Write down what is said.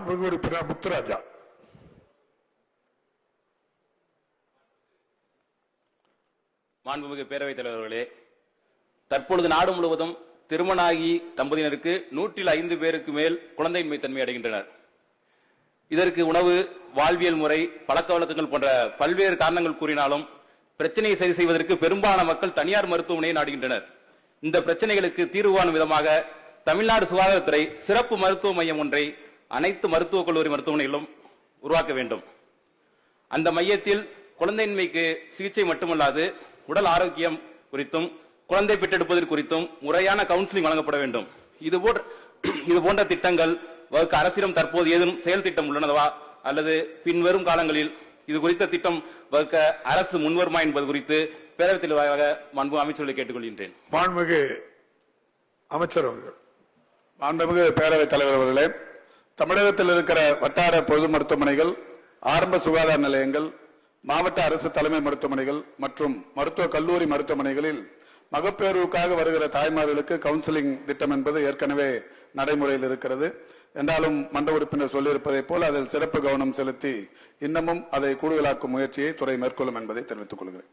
மாண்புமிகு உறுப்பினர் முத்துராஜா. மாண்புமிகு பேரவைத் தலைவர்களே தற்பொழுது நாடு முழுவதும் திருமணாகி தம்பதியினருக்கு நூற்றில் ஐந்து பேருக்கு மேல் குழந்தையின்மை தன்மை அடைகின்றனர். இதற்கு உணவு வாழ்வியல் முறை பழக்க வழக்கங்கள் போன்ற பல்வேறு காரணங்கள் கூறினாலும் பிரச்சனையை சரி செய்வதற்கு பெரும்பாலான மக்கள் தனியார் மருத்துவமனையை நாடுகின்றனர். இந்த பிரச்சனைகளுக்கு தீர்வு காணும் விதமாக தமிழ்நாடு சுகாதாரத்துறை சிறப்பு மருத்துவ மையம் ஒன்றை அனைத்து மருத்துவக் கல்லூரி மருத்துவமனைகளும் உருவாக்க வேண்டும். அந்த மையத்தில் குழந்தையின்மைக்கு சிகிச்சை மட்டுமல்லாது உடல் ஆரோக்கியம் குறித்தும் குழந்தை பெற்றெடுப்பது குறித்தும் முறையான கவுன்சிலிங் வழங்கப்பட வேண்டும். இதுபோன்ற இது போன்ற திட்டங்கள் வகுக்க அரசிடம் தற்போது ஏதும் செயல் திட்டம் உள்ளனவா? அல்லது பின்வரும் காலங்களில் இது குறித்த திட்டம் வகுக்க அரசு முன்வருமா என்பது குறித்து பேரவைத் தலைவராக மாண்பு அமைச்சர்களை கேட்டுக்கொள்கின்றேன். மாண்புமிகு அமைச்சர் அவர்கள். மாண்புமிகு பேரவைத் தலைவர் அவர்களே தமிழகத்தில் இருக்கிற வட்டார பொது மருத்துவமனைகள் ஆரம்ப சுகாதார நிலையங்கள் மாவட்ட அரசு தலைமை மருத்துவமனைகள் மற்றும் மருத்துவ கல்லூரி மருத்துவமனைகளில் மகப்பேறுவுக்காக வருகிற தாய்மார்களுக்கு கவுன்சிலிங் திட்டம் என்பது ஏற்கனவே நடைமுறையில் இருக்கிறது. என்றாலும் மன்ற உறுப்பினர் சொல்லியிருப்பதைப் போல் அதில் சிறப்பு கவனம் செலுத்தி இன்னமும் அதை கூடுதலாக்கும் முயற்சியை துறை மேற்கொள்ளும் என்பதை தெரிவித்துக் கொள்கிறேன்.